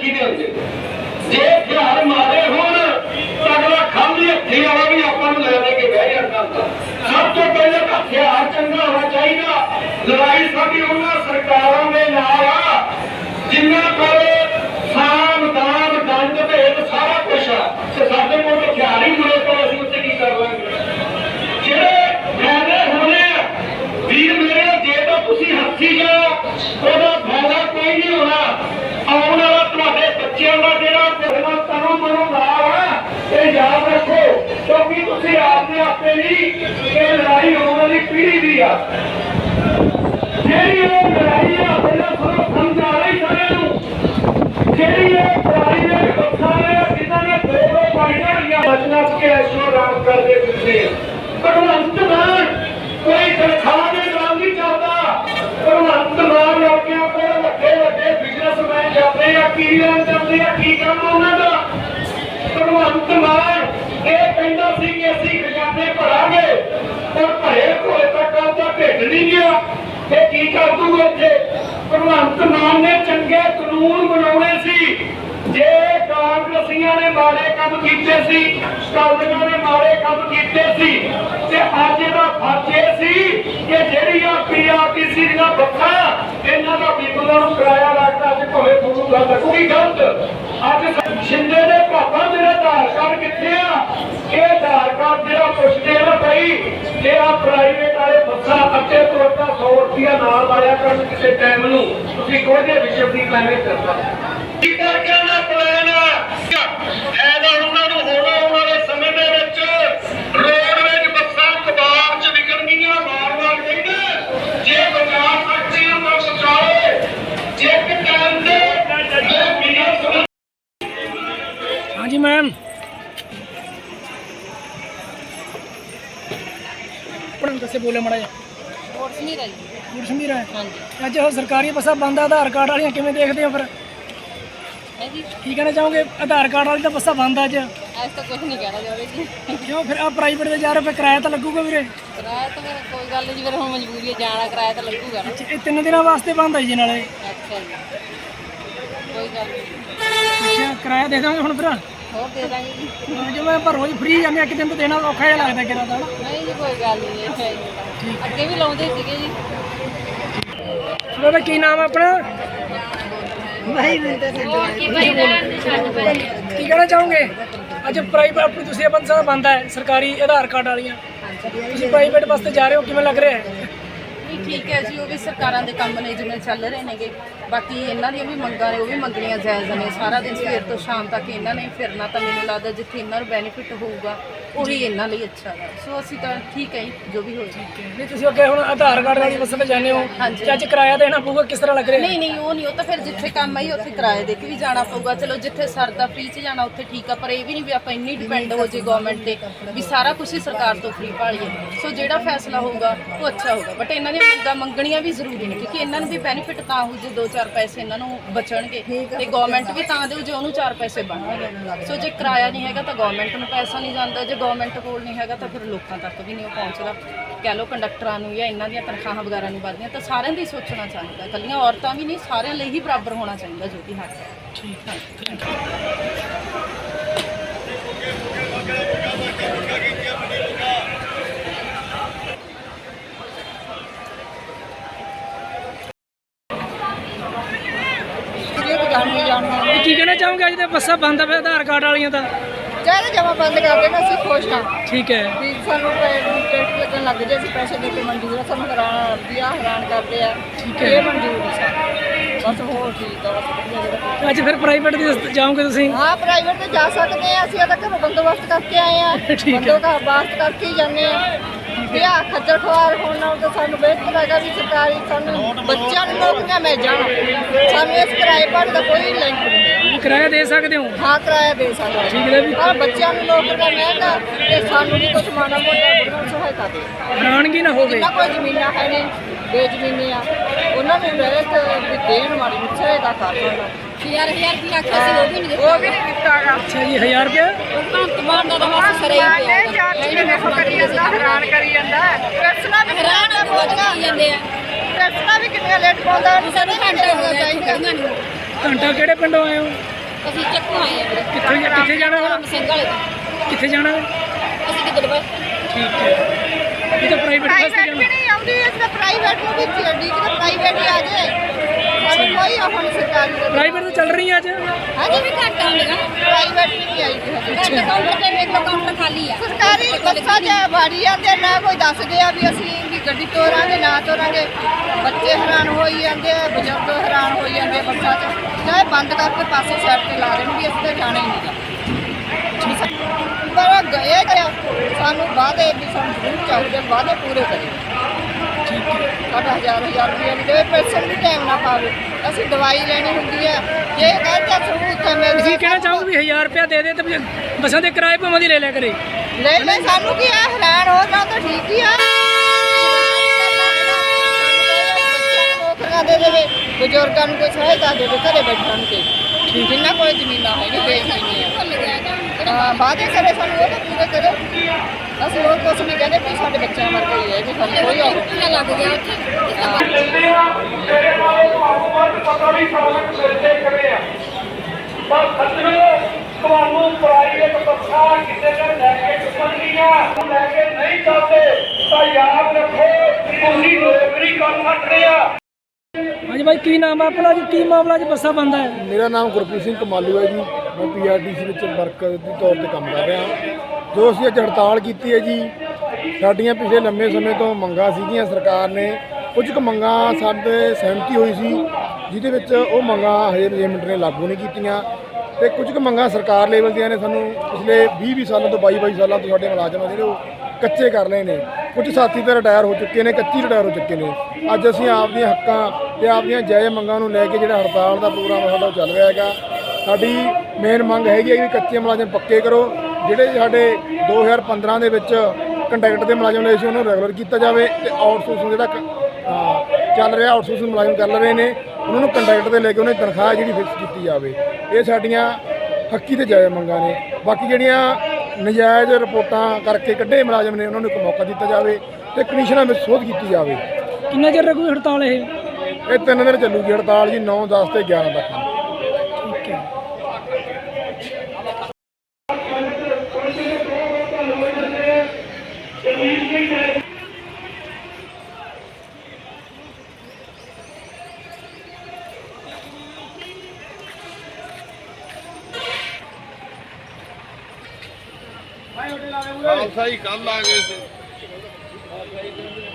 ਰੱਖੀ ਹੁੰਦੇ ਜੇ ਹਥਿਆਰ ਮਾਰੇ ਹੋਣ, ਤਾਂ ਅਗਲਾ ਖਾਲੀ ਹੱਥੀ ਵਾਲਾ ਵੀ ਆਪਾਂ ਨੂੰ ਲੈ ਲੈ ਕੇ ਬਹਿ ਜਾਂਦਾ ਸਭ ਤੋਂ ਪਹਿਲਾਂ ਤਾਂ ਹਥਿਆਰ ਚੰਗਾ ਹੋਣਾ ਚਾਹੀਦਾ। ਲੜਾਈ ਸਾਡੀ ਉਹਨਾਂ ਸਰਕਾਰਾਂ ਦੇ ਨਾਲ ਆ ਜਿਨ੍ਹਾਂ ਕੋਲ ਸਾਮ ਦਾਮ ਦੰਡ ਭੇਦ ਸਾਰਾ ਕੁਝ ਆ ਤੇ ਸਾਡੇ ਕੋਲ ਹਥਿਆਰ ਹੀ ਮੁਰੇ ਕੋਲ ਅਸੀਂ ਉੱਤੇ ਕੀ ਕਰ ਲਾਂਗੇ ਜਿਹੜੇ ਫਾਇਦੇ ਹੋਣੇ ਆ ਵੀਰ ਮੇਰੇ ਜੇ ਤਾਂ ਤੁਸੀਂ ਹੱਥੀ ਜਾਓ ਉਹਦਾ ਫਾਇਦਾ ਕੋਈ ਨਹੀਂ ਹੋਣਾ ਆਉਣ ਵਾਲਾ ਤੁਹਾਡੇ ਬੱਚਿਆਂ ਦਾ ਜਿਹੜਾ ਤੁਹਾਡਾ ਤਨੋਂ ਮਨੋਂ ਨਾਲ ਆ ਇਹ ਯਾਦ ਰੱਖੋ ਕਿਉਂਕਿ ਤੁਸੀਂ ਆਪਦੇ ਆਪੇ ਨਹੀਂ ਇਹ ਲੜਾਈ ਆਉਣ ਵਾਲੀ ਪੀੜ੍ਹੀ ਦੀ ਆ। ਜਿਹੜੀ ਇਹ ਲੜਾਈ ਆ, ਪਹਿਲਾਂ ਤੁਹਾਨੂੰ ਸਮਝਾ ਰਹੀ ਸਾਰਿਆਂ ਨੂੰ। ਜਿਹੜੀ ਇਹ ਲੜਾਈ ਦੇ ਬੱਸਾਂ ਨੇ, ਜਿਨ੍ਹਾਂ ਨੇ ਦੋ ਦੋ ਪਾਈਆਂ ਹੋਈਆਂ ਬਚਨਾ ਕੇ ਐਸ਼ੋ ਰਾਮ ਕਰਦੇ ਫਿਰਦੇ ਭਗਵੰਤ ਮਾਨ, ਕੋਈ ਤਨਖਾਹ ਦੇ ਨਾਲ ਨਹੀਂ ਚੱਲਦਾ। ਭਗਵੰਤ ਮਾਨ ਲੋਕਾਂ ਕੋਲ ਵੱਡੇ ਵੱਡੇ ਬਿਜ਼ਨਸਮੈਨ ਜਾਂਦੇ ਆ, ਕੀ ਲੈਣ ਜਾਂਦੇ ਆ, ਕੀ ਕੰਮ ਉਹਨਾਂ ਦਾ? ਭਗਵੰਤ ਮਾਨ ਇਹ ਕਹਿੰਦਾ ਸੀ ਕਿ ਅਸੀਂ ਖਜ਼ਾਨੇ ਭਰਾਂਗੇ, ਪਰ ਭਰੇ ਕੋਲੇ ਤੱਕ ਆਪਦਾ ਢਿੱਡ ਨਹੀਂ ਗਿਆ। ਤੇ ਕੀ ਕਰ ਦੂਗਾ ਇੱਥੇ? ਭਗਵੰਤ ਮਾਨ ਨੇ ਚੰਗੇ ਕਾਨੂੰਨ ਬਣਾਉਣੇ ਸੀ। ਜੇ ਕਾਂਗਰਸੀਆਂ ਨੇ ਮਾੜੇ ਕੰਮ ਕੀਤੇ ਸੀ ਕਾਂਗਰਸੀਆਂ ਨੇ ਮਾੜੇ ਕੰਮ ਕੀਤੇ ਸੀ, ਤੇ ਅੱਜ ਦਾ ਫਰਜ਼ ਇਹ ਸੀ ਕਿ ਜਿਹੜੀ ਆ ਪੀਆਰਟੀਸੀ ਦੀਆਂ ਬੱਸਾਂ, ਇਹਨਾਂ ਦਾ ਬੀਬੀਆਂ ਨੂੰ ਕਿਰਾਇਆ ਲੱਗਦਾ ਅੱਜ ਭਵੇਂ ਤੁਹਾਨੂੰ ਗੱਲ ਲੱਗੂਗੀ ਗਲਤ। ਅੱਜ ਸ਼ਿੰਦੇ ਆਧਾਰ ਕਿੱਥੇ ਆ? ਇਹ ਆਧਾਰ ਕਾਰਡ ਜਿਹੜਾ ਪੁੱਛਦੇ ਆ ਨਾ ਭਾਈ ਜੇ ਆ ਪ੍ਰਾਈਵੇਟ ਵਾਲੇ ਬੱਸਾਂ ਅੱਗੇ ਤੋਂ ਅੱਧਾ 100 ਰੁਪਿਆ ਨਾਲ ਲਾਇਆ ਕਰਨ ਕਿਸੇ ਟਾਈਮ ਨੂੰ। ਤੁਸੀਂ ਕੋਹਦੇ ਵਿਸ਼ਵ ਦੀ ਪਲੈਨਿੰਗ ਕਰਦਾ। ਕੀ ਕਰਕੇ ਬੋਲੇ ਮੜਾ ਨਹੀਂ ਰਹੀ ਗੁਰਸ਼ਮੀਰ ਹੈ। ਹਾਂਜੀ। ਅੱਜ ਉਹ ਸਰਕਾਰੀ ਬੱਸਾਂ ਬੰਦ ਆ ਆਧਾਰ ਕਾਰਡ ਵਾਲੀਆਂ ਕਿਵੇਂ ਦੇਖਦੇ ਹੋ ਫਿਰ? ਹੈ ਜੀ। ਕੀ ਕਹਿਣਾ ਚਾਹੋਗੇ? ਆਧਾਰ ਕਾਰਡ ਵਾਲੀ ਤਾਂ ਬੱਸਾਂ ਬੰਦ ਆ ਅੱਜ। ਐਸ ਤਾਂ ਕੁਝ ਨਹੀਂ ਕਹਿਣਾ ਚਾਹੁੰਦੇ ਜੀ। ਕਿਉਂ ਫਿਰ ਆ ਪ੍ਰਾਈਵੇਟ ਦੇ ਜਾ ਰਹੇ ਫਿਰ ਕਿਰਾਇਆ ਤਾਂ ਲੱਗੂਗਾ ਵੀਰੇ? ਕਿਰਾਇਆ ਤਾਂ ਫਿਰ ਕੋਈ ਗੱਲ ਨਹੀਂ ਜੀ ਫਿਰ ਹੁਣ ਮਜਬੂਰੀ ਹੈ ਜਾਣਾ ਕਿਰਾਇਆ ਤਾਂ ਲੱਗੂਗਾ ਨਾ। ਇਹ ਤਿੰਨ ਦਿਨਾਂ ਵਾਸਤੇ ਬੰਦ ਆ ਜੀ ਨਾਲੇ। ਅੱਛਾ ਜੀ। ਕੋਈ ਗੱਲ ਨਹੀਂ। ਅੱਛਾ ਕਿਰਾਇਆ ਦੇ ਦਾਂਗੇ ਹੁਣ ਫਿਰ ਹੋਰ ਦੇ ਦਾਂਗੇ ਜੀ। ਹਾਂ, ਜੇ ਮੈਂ ਪਰ ਰੋਜ਼ ਫ੍ਰੀ ਜਾਂਦੇ ਆ, ਇੱਕ ਦਿਨ ਤਾਂ ਦੇਣਾ ਔਖਾ ਜਿਹਾ ਲੱਗਦਾ ਕਿਰਾ ਤਾਂ। ਨਹੀਂ ਜੀ ਕੋਈ ਗੱਲ ਨਹੀਂ ਇਹ ਹੈ। ਜੀ। ਅੱਗੇ ਵੀ ਲਾਉਂਦੇ ਸੀਗੇ ਜੀ। ਉਹਦਾ ਕੀ ਨਾਮ ਆ ਆਪਣਾ? ਕੀ ਕਹਿਣਾ ਚਾਹੋਗੇ? ਅੱਜ ਪ੍ਰਾਈਵੇਟ ਆਪਣੀ ਤੁਸੀਂ ਬੱਸਾਂ ਬੰਦ ਹੈ ਸਰਕਾਰੀ ਆਧਾਰ ਕਾਰਡ ਵਾਲੀਆਂ। ਤੁਸੀਂ ਪ੍ਰਾਈਵੇਟ ਬੱਸ ਤੇ ਜਾ ਰਹੇ ਹੋ ਕਿਵੇਂ ਲੱਗ ਰਿਹਾ ਹੈ? ਨਹੀਂ ਠੀਕ ਹੈ ਜੀ, ਉਹ ਵੀ ਸਰਕਾਰਾਂ ਦੇ ਕੰਮ ਨੇ ਜਿਵੇਂ ਚੱਲ ਰਹੇ ਨੇਗੇ। ਬਾਕੀ ਇਹਨਾਂ ਦੀਆਂ ਵੀ ਮੰਗਾਂ ਨੇ, ਉਹ ਵੀ ਮੰਗਣੀਆਂ ਜਾਇਜ਼ ਨੇ। ਸਾਰਾ ਦਿਨ ਸਵੇਰ ਤੋਂ ਸ਼ਾਮ ਤੱਕ ਇਹਨਾਂ ਨੇ ਫਿਰਨਾ ਤਾਂ ਮੈਨੂੰ ਲੱਗਦਾ ਜਿੱਥੇ ਇਹਨਾਂ ਨੂੰ ਬੈਨੀਫਿਟ ਹੋਊਗਾ ਉਹੀ ਇਹਨਾਂ ਲਈ ਅੱਛਾ ਹੈ ਸੋ ਅਸੀਂ ਤਾਂ ਠੀਕ ਹੈ ਜੀ, ਜੋ ਵੀ ਹੋਏ ਨਹੀਂ ਤੁਸੀਂ ਅੱਗੇ ਹੁਣ ਆਧਾਰ ਕਾਰਡ ਵਾਲੀ ਬੱਸ ਤੇ ਜਾਂਦੇ ਹੋ। ਹਾਂਜੀ। ਅੱਜ ਕਿਰਾਇਆ ਦੇਣਾ ਪਊਗਾ ਕਿਸ ਤਰ੍ਹਾਂ ਲੱਗ ਰਿਹਾ? ਨਹੀਂ ਨਹੀਂ ਉਹ ਨਹੀਂ ਉਹ ਤਾਂ ਫਿਰ ਜਿੱਥੇ ਕੰਮ ਆਈ ਉੱਥੇ ਕਿਰਾਏ ਦੇ ਕੇ ਵੀ ਜਾਣਾ ਪਊਗਾ। ਚਲੋ ਜਿੱਥੇ ਸਰਦਾ ਫ੍ਰੀ ਚ ਜਾਣਾ ਉੱਥੇ ਠੀਕ ਆ ਪਰ ਇਹ ਵੀ ਨਹੀਂ ਵੀ ਆਪਾਂ ਇੰਨੀ ਡਿਪੈਂਡ ਹੋ ਜੇ ਗਵਰਨਮੈਂਟ ਤੇ ਵੀ ਸਾਰਾ ਕੁਝ ਹੀ ਸਰਕਾਰ ਤੋਂ ਫ੍ਰੀ ਭਾਲੀਏ। ਸੋ ਜਿਹੜਾ ਫੈਸਲਾ ਹੋਊਗਾ ਉਹ ਅੱਛਾ ਹੋਊਗਾ। ਬਟ ਇਹਨਾਂ ਦੀਆਂ ਮੰਗਾਂ ਮੰਗਣੀਆਂ ਵੀ ਜ਼ਰੂਰੀ ਨੇ ਕਿਉਂਕਿ ਇਹਨਾਂ ਨੂੰ ਵੀ ਬੈਨੀਫਿਟ ਤਾਂ ਹੋਊ ਜੇ ਦੋ ਚਾਰ ਪੈਸੇ ਇਹਨਾਂ ਨੂੰ ਬਚਣਗੇ। ਤੇ ਗਵਰਨਮੈਂਟ ਵੀ ਤਾਂ ਦੇਊ ਜੇ ਉਹਨੂੰ ਚਾਰ ਪੈਸੇ ਬਣਨਗੇ। ਸੋ ਜੇ ਕਿਰਾਇਆ ਨਹੀਂ ਹੈਗਾ ਤਾਂ ਗਵਰਨਮੈਂਟ ਨੂੰ ਪੈਸਾ ਨਹੀਂ ਜਾਂਦਾ ਜੇ ਗਵਰਨਮੈਂਟ ਕੋਲ ਨਹੀਂ ਹੈਗਾ ਤਾਂ ਫਿਰ ਲੋਕਾਂ ਤੱਕ ਵੀ ਨਹੀਂ ਉਹ ਪਹੁੰਚਦਾ। ਕਹਿ ਲਓ ਕੰਡਕਟਰਾਂ ਨੂੰ ਜਾਂ ਇਹਨਾਂ ਦੀਆਂ ਤਨਖਾਹਾਂ ਵਗੈਰਾ ਨਹੀਂ ਵੱਧਦੀਆਂ ਤਾਂ ਸਾਰਿਆਂ ਦੀ ਸੋਚਣਾ ਚਾਹੀਦਾ। ਇਕੱਲੀਆਂ ਔਰਤਾਂ ਵੀ ਨਹੀਂ ਸਾਰਿਆਂ ਲਈ ਹੀ ਬਰਾਬਰ ਹੋਣਾ ਚਾਹੀਦਾ ਜੋ ਕਿ ਹੱਕ ਹੈ। ਇਹ ਕੀ ਕਹਿਣਾ ਚਾਹੋਗੇ ਅੱਜ ਤੇ ਬੱਸਾਂ ਬੰਦ ਆ ਫਿਰ ਆਧਾਰ ਕਾਰਡ ਵਾਲੀਆਂ ਤਾਂ? ਚਾਹੇ ਜਮਾ ਬੰਦ ਕਰ ਦੇਣਾ ਅਸੀਂ ਖੁਸ਼ ਹਾਂ। ਠੀਕ ਹੈ। ਵੀ ਸਾਨੂੰ ਟੈਕਸ ਲੱਗਣ ਲੱਗ ਜੇ ਅਸੀਂ ਪੈਸੇ ਦੇ ਕੇ ਮਨਜ਼ੂਰ ਆ ਸਾਨੂੰ ਹੈਰਾਨ ਵਿਆਹ ਹੈਰਾਨ ਕਰਦੇ ਆ। ਠੀਕ ਹੈ। ਇਹ ਮਨਜ਼ੂਰ ਨਹੀਂ ਸਾਨੂੰ। ਬਸ ਹੋਰ ਠੀਕ ਆ ਬਸ ਵਧੀਆ ਜਿਹੜਾ ਅੱਜ ਫਿਰ ਪ੍ਰਾਈਵੇਟ ਦੀ ਜਾਓਗੇ ਤੁਸੀਂ? ਹਾਂ ਪ੍ਰਾਈਵੇਟ ਤੇ ਜਾ ਸਕਦੇ ਆ ਅਸੀਂ ਇਹਦਾ ਘਰੋਂ ਬੰਦੋਬਸਤ ਕਰਕੇ ਆਏ ਆ। ਠੀਕ ਹੈ। ਬੰਦੋਬਸਤ ਕਰਕੇ ਹੀ ਜਾਂਦੇ ਆ। ਵਿਆਹ ਖੱਜਲ ਖਵਾਰ ਹੋਣ ਨਾਲ ਤਾਂ ਸਾਨੂੰ ਬਿਹਤਰ ਹੈਗਾ ਵੀ ਸਰਕਾਰੀ ਸਾਨੂੰ ਬੱਚਿਆਂ ਨੂੰ ਨੌਕਰੀਆਂ ਮਿਲ ਜਾਣ। ਸਾਨੂੰ ਇਸ ਕਿਰਾਏ ਭਾੜੇ ਦਾ ਕੋਈ ਲਿੰਕ ਨਹੀਂ ਕਿਰਾਇਆ ਦੇ ਸਕਦੇ ਹੋ? ਹਾਂ ਕਿਰਾਇਆ ਦੇ ਸਕਦੇ ਠੀਕ ਹੈ ਵੀ ਪਰ ਬੱਚਿਆਂ ਨੂੰ ਨੌਕਰੀਆਂ ਮਿਲਣ ਤੇ ਸਾਨੂੰ ਵੀ ਕੁਝ ਮਾਣਾ ਮੋਟਾ ਬੁੜੀਆਂ ਸਹਾਇਤਾ ਦੇ। ਹੈਰਾਨਗੀ ਨਾ ਹੋਵੇ। ਜਿੰਨਾ ਕੋਈ ਜ਼ਮੀਨਾਂ ਹੈ ਨੇ ਬੇਜ਼ਮੀਨੇ ਆ ਉਹਨਾਂ ਨੂੰ ਰਹਿਤ ਵੀ ਦੇਣ ਵਾਲੀ ਸਹਾਇਤਾ ਕਰ ਦੇਣਾ। ਹਜ਼ਾਰ ਹਜ਼ਾਰ ਦੀ ਆਖਿਆ ਸੀ ਉਹ ਵੀ ਨਹੀਂ ਉਹ ਵੀ ਨਹੀਂ ਦਿੱਤਾਗਾ ਅੱਛਾ ਜੀ 1000 ਰੁਪਏ ਭਗਵੰਤ ਮਾਨ ਦਾ ਤਾਂ ਸਰੇ ਹੀ ਪਿਆ। ਗਾ। ਚਾਚੀ ਵੇਖੋ ਕਰੀ ਜਾਂਦਾ ਹੈਰਾਨ ਕਰੀ ਜਾਂਦਾ ਪੈਸਣਾ ਵੀ ਹੈਰਾਨ ਹੋ ਕੇ ਜਾਂਦੇ ਆ। ਪੈਸਣਾ ਵੀ ਕਿੰਨੀਆਂ ਲੇਟ ਪਾਉਂਦਾ ਸਾਡੇ ਘੰਟੇ ਹੋ ਗਏ ਨੂੰ ਘੰਟਾ ਕਿਹੜੇ ਪਿੰਡੋਂ ਆਏ ਹੋ ਅਸੀਂ ਚੱਕੂ ਆਏ ਆ ਵੀਰੇ ਕਿੱਥੇ ਕਿੱਥੇ ਜਾਣਾ ਵਾ? ਸਿੰਘ ਵਾਲੇ। ਕਿੱਥੇ ਜਾਣਾ ਹੈ? ਅਸੀਂ ਕਿੱਧਰ ਬਸ ਠੀਕ ਹੈ ਇਹ ਤਾਂ ਪ੍ਰਾਈਵੇਟ ਬੱਸ ਤੇ ਜਾਣਾ ਨਹੀਂ ਆਉਂਦੀ ਇਸ ਦਾ ਪ੍ਰਾਈਵੇਟ ਨੂੰ ਵੀ ਚੱਡੀ ਕਿ ਪ੍ਰਾਈਵੇਟ ਹੀ ਆ ਜਾਏ ਸਾਨੂੰ ਕੋਈ ਉਹ ਨਹੀਂ ਸਰਕਾਰੀ ਦਾ ਪ੍ਰਾਈਵੇਟ ਤਾਂ ਚੱਲ ਰਹੀ ਹੈ ਅੱਜ। ਹਜੇ ਵੀ ਘੱਟ ਆਉਂਦੀਆਂ ਪ੍ਰਾਈਵੇਟ ਵੀ ਨਹੀਂ ਆਈ ਜੀ। ਘੱਟ ਕਾਊਂਟਰ ਤੇ ਲਓ ਕਾਊਂਟਰ ਖਾਲੀ ਆ। ਸਰਕਾਰੀ ਬੱਸਾਂ 'ਚ ਵਾੜੀ ਜਾਂਦੇ ਨਾ ਕੋਈ ਦੱਸਦੇ ਆ ਵੀ ਅਸੀਂ ਵੀ ਗੱਡੀ ਤੋਰਾਂਗੇ ਨਾ ਤੋਰਾਂਗੇ। ਬੱਚੇ ਹੈਰਾਨ ਹੋਈ ਜਾਂਦੇ ਆ ਬਜ਼ੁਰਗ ਹੈਰਾਨ ਹੋਈ ਜਾਂਦੇ ਆ ਬੱਸਾਂ 'ਚ। ਚਾਹੇ ਬੰਦ ਕਰਕੇ ਪਾਸੇ ਸਾਈਡ ਤੇ ਲਾ ਦੇਣ ਵੀ ਅਸੀਂ ਤਾਂ ਜਾਣਾ ਹੀ ਨਹੀਂਗਾ ਪਰ ਗਏ ਸਾਨੂੰ ਵਾਅਦੇ ਵੀ ਸਾਨੂੰ ਜ਼ਰੂਰ ਚਾਹੀਦੇ ਵਾਅਦੇ ਪੂਰੇ ਕਰੇ ਸਾਡਾ ਹਜ਼ਾਰ ਹਜ਼ਾਰ ਰੁਪਏ ਨਹੀਂ ਦੇਵੇ ਪੈਸੇ ਵੀ ਟਾਈਮ ਨਾ ਪਾਵੇ ਅਸੀਂ ਦਵਾਈ ਲੈਣੀ ਹੁੰਦੀ ਹੈ। ਜੇ ਕਹਿੰਦੇ ਸਹੂਲਤ ਮਿਲ ਤੁਸੀਂ ਕਹਿਣਾ ਚਾਹੋ ਵੀ 1000 ਰੁਪਇਆ ਦੇ ਦੇ ਤੇ ਬੱਸਾਂ ਦੇ ਕਿਰਾਏ ਭਾਵੇਂ ਦੀ ਲੈ ਲਿਆ ਕਰੇ। ਲੈ ਲੈ ਸਾਨੂੰ ਕੀ ਆ? ਹੈਰਾਨ ਹੋ ਨਾ ਤਾਂ ਠੀਕ ਹੀ ਆ। ਦੇ ਦੇਵੇ ਬਜ਼ੁਰਗਾਂ ਨੂੰ ਕੋਈ ਸਹਾਇਤਾ ਦੇਵੇ ਘਰੇ ਬੈਠਣ ਤੇ। ਜਿੰਨਾ ਕੋਲ ਜ਼ਮੀਨਾਂ ਹੈ ਨਹੀਂ ਲੈਣੀ ਆ। ਹਾਂ ਵਾਅਦੇ ਕਰੇ ਸਾਨੂੰ ਉਹ ਤਾਂ ਪੂਰੇ ਕਰੇ। ਅਸੀਂ ਹੋਰ ਕੁਝ ਨਹੀਂ ਕਹਿੰਦੇ ਵੀ ਸਾਡੇ ਬੱਚਿਆਂ ਵਰਗਾ ਹੀ ਹੈ ਜੀ ਸਾਨੂੰ ਕੋਈ ਔਖ ਨਹੀਂ। ਕਿੰਨਾ ਲੱਗ ਗਿਆ ਉੱਥੇ? ਲੈਂਦੇ ਆ ਤੇਰੇ ਨਾਲ ਤੁਹਾਨੂੰ ਵੱਧ ਪਤਾ ਵੀ ਸਾਲਕ ਮਿਲਦੇ ਕਿਵੇਂ ਆ ਪਰ ਸੱਜਣੋ ਤੁਹਾਨੂੰ ਪ੍ਰਾਈਵੇਟ ਬੱਸਾਂ ਕਿਸੇ ਨੇ ਲੈ ਕੇ ਚੱਲਣਗੀਆਂ ਲੈ ਕੇ ਨਹੀਂ ਚੱਲਦੇ ਤਾਂ ਯਾਦ ਰੱਖੋ ਤੁਸੀਂ ਨੌਕਰੀ ਕਰ ਸਕਦੇ ਆ ਹਾਂਜੀ ਭਾਈ ਕੀ ਨਾਮ ਆ ਆਪਣਾ ਜੀ? ਕੀ ਮਾਮਲਾ ਜੀ? ਬੱਸਾਂ ਬੰਦ ਹੈ ਮੇਰਾ ਨਾਮ ਗੁਰਪ੍ਰੀਤ ਸਿੰਘ ਕਮਾਲੂ ਹੈ ਜੀ। ਮੈਂ ਪੀਆਰਡੀਸੀ ਵਿੱਚ ਵਰਕਰ ਦੇ ਤੌਰ ਤੇ ਕੰਮ ਕਰ ਰਿਹਾ। ਜੋ ਅਸੀਂ ਅੱਜ ਹੜਤਾਲ ਕੀਤੀ ਹੈ ਜੀ, ਸਾਡੀਆਂ ਪਿਛਲੇ ਲੰਮੇ ਸਮੇਂ ਤੋਂ ਮੰਗਾਂ ਸੀਗੀਆਂ ਸਰਕਾਰ ਨੇ। ਕੁਝ ਕੁ ਮੰਗਾਂ ਸਾਡੇ ਸਹਿਮਤੀ ਹੋਈ ਸੀ, ਜਿਹਦੇ ਵਿੱਚ ਉਹ ਮੰਗਾਂ ਹਜੇ ਮੈਨੇਜਮੈਂਟ ਨੇ ਲਾਗੂ ਨਹੀਂ ਕੀਤੀਆਂ। ਤੇ ਕੁਝ ਕੁ ਮੰਗਾਂ ਸਰਕਾਰ ਲੈਵਲ ਦੀਆਂ ਨੇ, ਸਾਨੂੰ ਪਿਛਲੇ 20 20 ਸਾਲਾਂ ਤੋਂ 22 22 ਸਾਲਾਂ ਤੋਂ ਸਾਡੇ ਮੁਲਾਜ਼ਮ ਆ ਜਿਹੜੇ ਉਹ ਕੱਚੇ ਕਰ ਰਹੇ ਨੇ। ਕੁਝ ਸਾਥੀ ਤਾਂ ਰਿਟਾਇਰ ਹੋ ਚੁੱਕੇ ਨੇ, ਕੱਚੀ ਰਿਟਾਇਰ ਹੋ ਚੁੱਕੇ ਨੇ। ਅੱਜ ਅਸੀਂ ਆਪਦੀਆਂ ਹੱਕਾਂ ਤੇ ਆਪਦੀਆਂ ਜਾਇਜ਼ ਮੰਗਾਂ ਨੂੰ ਲੈ ਕੇ ਜਿਹੜਾ ਹੜਤਾਲ ਦਾ ਪ੍ਰੋਗਰਾਮ ਸਾਡਾ ਉਹ ਚੱਲ ਰਿਹਾ ਹੈਗਾ, ਸਾਡੀ ਮੇਨ ਮੰਗ ਹੈਗੀ ਹੈ ਵੀ ਕੱਚੇ ਮੁਲਾਜ਼ਮ ਪੱਕੇ ਕਰੋ। ਜਿਹੜੇ ਸਾਡੇ 2015 ਦੇ ਵਿੱਚ ਕੰਟਰੈਕਟ ਦੇ ਮੁਲਾਜ਼ਮ ਲਏ ਸੀ ਉਹਨੂੰ ਰੈਗੂਲਰ ਕੀਤਾ ਜਾਵੇ ਤੇ ਆਊਟਸੋਰਸਿੰਗ ਜਿਹੜਾ ਚੱਲ ਰਿਹਾ ਆਊਟਸੋਰਸਿੰਗ ਮੁਲਾਜ਼ਮ ਚੱਲ ਰਹੇ ਨੇ ਉਹਨਾਂ ਨੂੰ ਕੰਟਰੈਕਟ ਤੇ ਲੈ ਕੇ ਉਹਨਾਂ ਦੀ ਤਨਖਾਹ ਜਿਹੜੀ ਫਿਕਸ ਕੀਤੀ ਜਾਵੇ। ਇਹ ਸਾਡੀਆਂ ਹੱਕੀ ਤੇ ਜਾਇਜ਼ ਮੰਗਾਂ ਨੇ। ਬਾਕੀ ਜਿਹੜੀਆਂ ਨਜਾਇਜ਼ ਰਿਪੋਰਟਾਂ ਕਰਕੇ ਕੱਢੇ ਮੁਲਾਜ਼ਮ ਨੇ ਉਹਨਾਂ ਨੂੰ ਇੱਕ ਮੌਕਾ ਦਿੱਤਾ ਜਾਵੇ ਤੇ ਕਮਿਸ਼ਨਾਂ ਵਿੱਚ ਸੋਧ ਕੀਤੀ ਜਾਵੇ। ਕਿੰਨਾ ਚਿਰ ਰਹੂ ਹੜਤਾਲ ਇਹ? ਇਹ ਤਿੰਨ ਦਿਨ ਚੱਲੂਗੀ ਹੜਤਾਲ ਜੀ 9 10 ਤੇ 11 ਤੱਕ। ਠੀਕ ਹੈ। ਖਾਲਸਾ ਹੀ ਕੱਲ ਆ ਗਏ ਸੀ।